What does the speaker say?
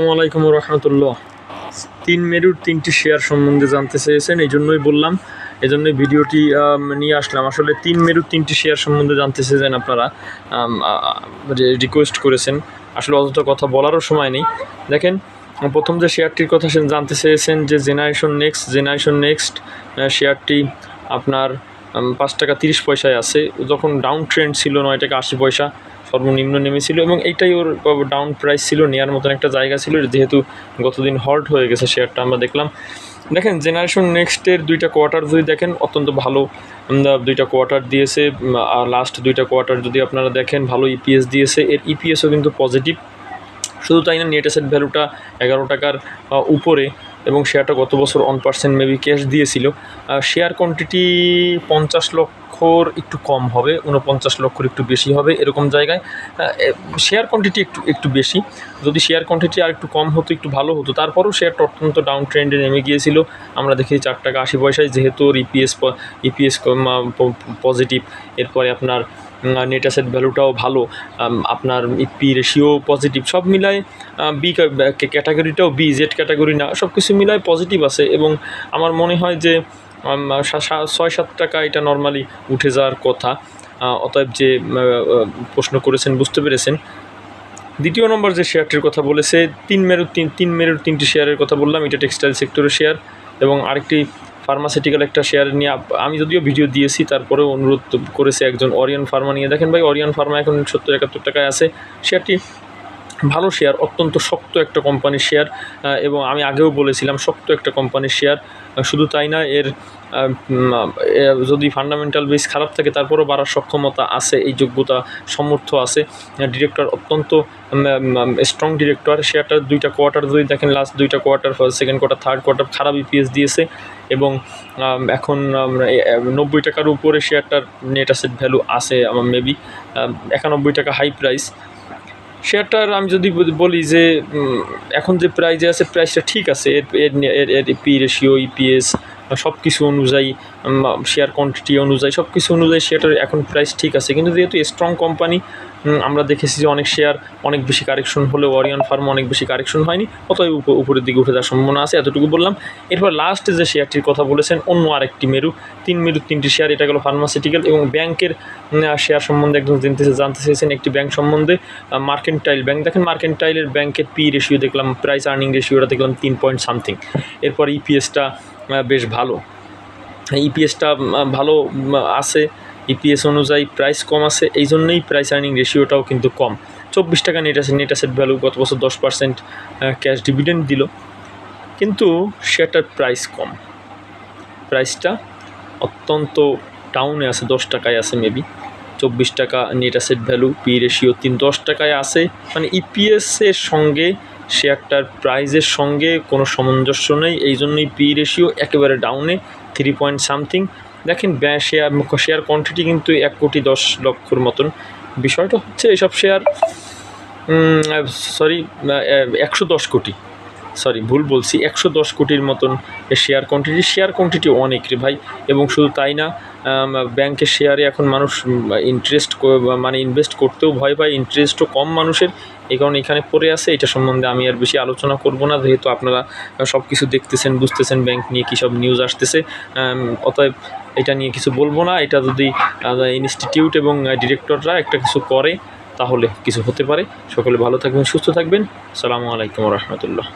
আসসালামু আলাইকুম রহমতুল্লাহ। তিন মেরুর তিনটি শেয়ার সম্বন্ধে জানতে চেয়েছেন এই জন্যই বললাম এই জন্যই ভিডিওটি নিয়ে আসলাম। আসলে তিন মেরুর তিনটি শেয়ার সম্বন্ধে জানতে চেয়েছেন আপনারা রিকোয়েস্ট করেছেন। আসলে অযথা কথা বলারও সময় নেই। দেখেন, প্রথম যে শেয়ারটির কথা জানতে চেয়েছেন যে জেনারেশন নেক্সট জেনারেশন নেক্সট শেয়ারটি আপনার পাঁচ টাকা তিরিশ পয়সায় আছে। যখন ডাউন ট্রেন্ড ছিল নয় টাকা আশি পয়সা সর্বনিম্ন নেমেছিল এবং এইটাই ওর ডাউন প্রাইস ছিল নেওয়ার মতন একটা জায়গা ছিল, যেহেতু গতদিন হল্ট হয়ে গেছে শেয়ারটা আমরা দেখলাম। দেখেন জেনারেশন নেক্সটের দুইটা কোয়ার্টার যদি দেখেন, অত্যন্ত ভালো দুইটা কোয়ার্টার দিয়েছে আর লাস্ট দুইটা কোয়ার্টার যদি আপনারা দেখেন, ভালো ইপিএস দিয়েছে। এর ইপিএসও কিন্তু পজিটিভ শুধু তাই না নেট অ্যাসেট ভ্যালুটা এগারো টাকার উপরে এবং শেয়ারটা গত বছর ওয়ান পার্সেন্ট মেবি ক্যাশ দিয়েছিল। শেয়ার কোয়ান্টিটি পঞ্চাশ লক্ষর একটু কম হবে উনপঞ্চাশ লক্ষর একটু বেশি হবে এরকম জায়গায়। শেয়ার কোয়ান্টিটি একটু একটু বেশি। যদি শেয়ার কোয়ান্টিটি আর একটু কম হতো, একটু ভালো হতো, তারপরেও শেয়ারটা অত্যন্ত ডাউন ট্রেন্ডে নেমে গিয়েছিল। আমরা দেখি চার টাকা আশি পয়সায় যেহেতু ইপিএস ইপিএস পজিটিভ এরপরে আপনার নেট অ্যাসেট ভ্যালুটাও ভালো আপনার পি রেশিও পজিটিভ সব মিলায় বি ক্যাটাগরিটাও বি জেড ক্যাটাগরি না, সব কিছু মিলায় পজিটিভ আছে এবং আমার মনে হয় যে ছয়, সাত টাকা এটা নর্মালি উঠে যাওয়ার কথা। অতএব যে প্রশ্ন করেছেন বুঝতে পেরেছেন। দ্বিতীয় নম্বর যে শেয়ারটির কথা বলেছে, তিন মেরুর তিন তিন মেরুর তিনটি শেয়ারের কথা বললাম, এটা টেক্সটাইল সেক্টরের শেয়ার এবং আরেকটি ফার্মাসিউটিক্যাল একটা শেয়ার নিয়ে আমি যদিও ভিডিও দিয়েছি, তারপরেও অনুরোধ করেছে একজন অরিয়ন ফার্মা নিয়ে। দেখেন ভাই অরিয়ন ফার্মা এখন সত্তর একাত্তর টাকায় আছে। শেয়ারটি ভালো শেয়ার অত্যন্ত শক্ত একটা কোম্পানির শেয়ার এবং আমি আগেও বলেছিলাম শক্ত একটা কোম্পানির শেয়ার শুধু তাই না, এর যদি ফান্ডামেন্টাল বেস খারাপ থাকে, তারপরও বাড়ার সক্ষমতা আছে, এই যোগ্যতা সমর্থ আছে। ডিরেক্টর অত্যন্ত স্ট্রং ডিরেক্টর শেয়ারটার দুইটা কোয়ার্টার যদি দেখেন লাস্ট দুইটা quarter second quarter third quarter খারাপ ইপিএস দিয়েছে, এবং এখন নব্বই টাকার উপরে শেয়ারটার নেট অ্যাসেট ভ্যালু আছে আমার মেবি একানব্বই টাকা হাই প্রাইস শেয়ারটার আমি যদি বলি- যে এখন যে প্রাইজে আছে প্রাইসটা ঠিক আছে। এর এর এর পি রেশিও ইপিএস সব কিছু অনুযায়ী শেয়ার কোয়ান্টিটি অনুযায়ী সব কিছু অনুযায়ী শেয়ারটার এখন প্রাইস ঠিক আছে। কিন্তু যেহেতু স্ট্রং কোম্পানি আমরা দেখেছি যে অনেক শেয়ার অনেক বেশি কারেকশন হলেও অরিয়ন ফার্ম অনেক বেশি কারেকশন হয়নি, অতএব উপ- উপরের দিকে উঠে যাওয়ার সম্ভাবনা আছে, এতটুকু বললাম। এরপর লাস্ট যে শেয়ারটির কথা বলেছেন, অন্য আরেকটি মেরু, তিন মেরু তিনটি শেয়ার এটা গেল ফার্মাসিউটিক্যাল এবং ব্যাংকের শেয়ার সম্বন্ধে একদম জানতে জানতে চেয়েছেন একটি ব্যাংক সম্বন্ধে মার্কেন্টাইল ব্যাংক দেখেন মার্কেন্টাইলের ব্যাংকের পি রেশিও দেখলাম প্রাইস আর্নিং রেশিওটা দেখলাম তিন পয়েন্ট সামথিং এরপর ইপিএসটা বেশ ভালো। ইপিএসটা ভালো আছে। ইপিএস অনুযায়ী প্রাইস কম আছে এই জন্যই প্রাইস আর্নিং রেশিওটাও কিন্তু কম। চব্বিশ টাকা নেট আছে নেট অ্যাসেট ভ্যালু গত বছর দশ পার্সেন্ট ক্যাশ ডিভিডেন্ড দিল। কিন্তু সেটার প্রাইস কম। প্রাইসটা অত্যন্ত ডাউনে আছে, দশ টাকায় আছে মেবি চব্বিশ টাকা net asset value P ratio তিন, দশ টাকায় আছে। মানে ইপিএসের সঙ্গে শেয়ারটার প্রাইজের সঙ্গে কোনো সামঞ্জস্য নেই। এই জন্যই পি রেশিও একেবারে ডাউনে থ্রি পয়েন্ট সামথিং দেখেন শেয়ার শেয়ার কোয়ান্টিটি কিন্তু এক কোটি দশ লক্ষর মতন। বিষয়টা হচ্ছে এসব শেয়ার সরি একশো দশ কোটি। সরি ভুল বলছি, একশো দশ কোটির মতন শেয়ার কোয়ান্টিটি শেয়ার কোয়ান্টিটি অনেক রে ভাই, এবং শুধু তাই না ব্যাংকের শেয়ারে এখন মানুষ ইন্টারেস্ট মানে ইনভেস্ট করতেও ভয় পায় ইন্টারেস্টও কম মানুষের। এই কারণে এখানে পড়ে আছে, এটা সম্বন্ধে আমি আর বেশি আলোচনা করব না, যেহেতু আপনারা সব কিছু দেখতেছেন, বুঝতেছেন ব্যাংক নিয়ে কী সব নিউজ আসতেছে। অতএব এটা নিয়ে কিছু বলব না। এটা যদি ইনস্টিটিউট এবং ডিরেক্টররা একটা কিছু করে, তাহলে কিছু হতে পারে। সকলে ভালো থাকবেন, সুস্থ থাকবেন। সালামু আলাইকুম রহমতুল্লাহ।